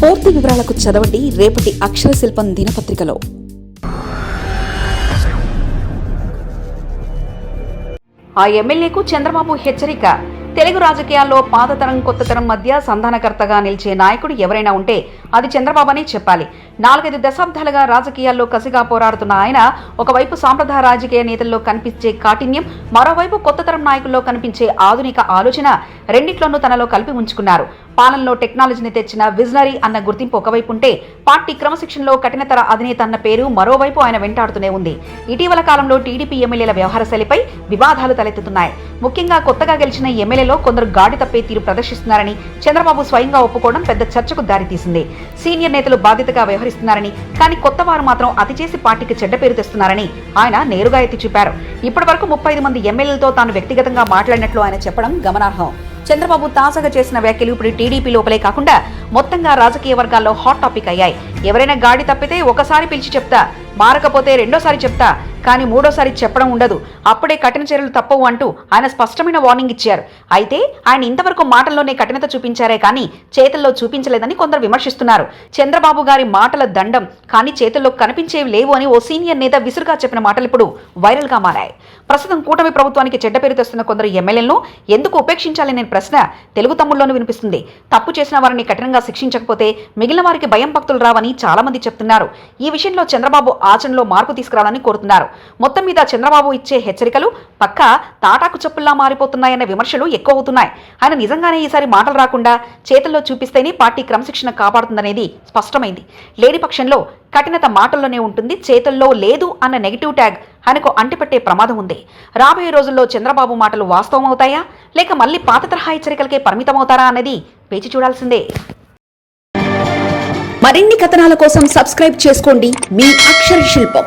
పూర్తి వివరాలకు చదవండి రేపటి అక్షర శిల్పం దినపత్రికలో. ఆ ఎమ్మెల్యేకు చంద్రబాబు హెచ్చరిక. తెలుగు రాజకీయాల్లో పాతతరం కొత్తతరం మధ్య సంధానకర్తగా నిలిచే నాయకుడు ఎవరైనా ఉంటే అది చంద్రబాబు చెప్పాలి. నాలుగైదు దశాబ్దాలుగా రాజకీయాల్లో కసిగా పోరాడుతున్న ఆయన ఒకవైపు సాంప్రదాయ రాజకీయ నేతల్లో కనిపించే కాఠిన్యం మరోవైపు కొత్తతరం నాయకుల్లో కనిపించే ఆధునిక ఆలోచన రెండిట్లోనూ తనలో కలిపి ఉంచుకున్నారు. పాలనలో టెక్నాలజీని తెచ్చిన విజనరీ అన్న గుర్తింపు ఒకవైపు ఉంటే పార్టీ క్రమశిక్షణలో కఠినతర అధినేత అన్న పేరు మరోవైపు ఆయన వెంటాడుతూనే ఉంది. ఇటీవల కాలంలో టీడీపీ ఎమ్మెల్యేల వ్యవహార శైలిపై వివాదాలు తలెత్తుతున్నాయి. ముఖ్యంగా కొత్తగా గెలిచిన ఎమ్మెల్యేలో కొందరు గాడి తప్పే తీరు ప్రదర్శిస్తున్నారని చంద్రబాబు స్వయంగా ఒప్పుకోవడం పెద్ద చర్చకు దారితీసింది. సీనియర్ నేతలు బాధ్యతగా వ్యవహరిస్తున్నారని కానీ కొత్త వారు మాత్రం అతి చేసి పార్టీకి చెడ్డ పేరు తెస్తున్నారని ఆయన నేరుగా ఎత్తి చూపారు. ఇప్పటి వరకు ముప్పై మంది ఎమ్మెల్యేలతో తాను వ్యక్తిగతంగా మాట్లాడినట్లు ఆయన చెప్పడం గమనార్హం. చంద్రబాబు తాజాగా చేసిన వ్యాఖ్యలు ఇప్పుడు టీడీపీ లోపలే కాకుండా మొత్తంగా రాజకీయ వర్గాల్లో హాట్ టాపిక్ అయ్యాయి. ఎవరైనా గాడి తప్పితే ఒకసారి పిలిచి చెప్తా మారకపోతే రెండోసారి చెప్తా కానీ మూడోసారి చెప్పడం ఉండదు. అప్పుడే కఠిన చర్యలు తప్పవు అంటూ ఆయన స్పష్టమైన వార్నింగ్ ఇచ్చారు. అయితే ఆయన ఇంతవరకు మాటల్లోనే కఠినత చూపించారే కానీ చేతుల్లో చూపించలేదని కొందరు విమర్శిస్తున్నారు. చంద్రబాబు గారి మాటల దండం కానీ చేతుల్లో కనిపించేవి లేవు అని ఓ సీనియర్ నేత విసురుగా చెప్పిన మాటలు ఇప్పుడు వైరల్గా మారాయి. ప్రస్తుతం కూటమి ప్రభుత్వానికి చెడ్డ పేరు తెస్తున్న కొందరు ఎమ్మెల్యేలను ఎందుకు ఉపేక్షించాలనే ప్రశ్న తెలుగు తమ్ముల్లోనూ వినిపిస్తుంది. తప్పు చేసిన వారిని కఠినంగా శిక్షించకపోతే మిగిలిన వారికి భయం భక్తులు రావని చాలామంది చెప్తున్నారు. ఈ విషయంలో చంద్రబాబు ఆచరణలో మార్పు తీసుకురావాలని కోరుతున్నారు. మొత్తం మీద చంద్రబాబు ఇచ్చే హెచ్చరికలు పక్క తాటాకు చెప్పుల్లా మారిపోతున్నాయన్న విమర్శలు ఎక్కువ అవుతున్నాయి ఆయన నిజంగానే ఈసారి మాటలు రాకుండా చేతుల్లో చూపిస్తేనే పార్టీ క్రమశిక్షణ కాపాడుతుందనేది స్పష్టమైంది. లేని పక్షంలో కఠినత మాటల్లోనే ఉంటుంది చేతుల్లో లేదు అన్న నెగిటివ్ ట్యాగ్ ఆయనకు అంటిపెట్టే ప్రమాదం ఉంది. రాబోయే రోజుల్లో చంద్రబాబు మాటలు వాస్తవం అవుతాయా లేక మళ్ళీ పాత తరహా హెచ్చరికలకే పరిమితమవుతారా అనేది వేచి చూడాల్సిందే. మరిన్ని కథనాల కోసం సబ్స్క్రైబ్ చేసుకోండి మీ అక్షర శిల్పం.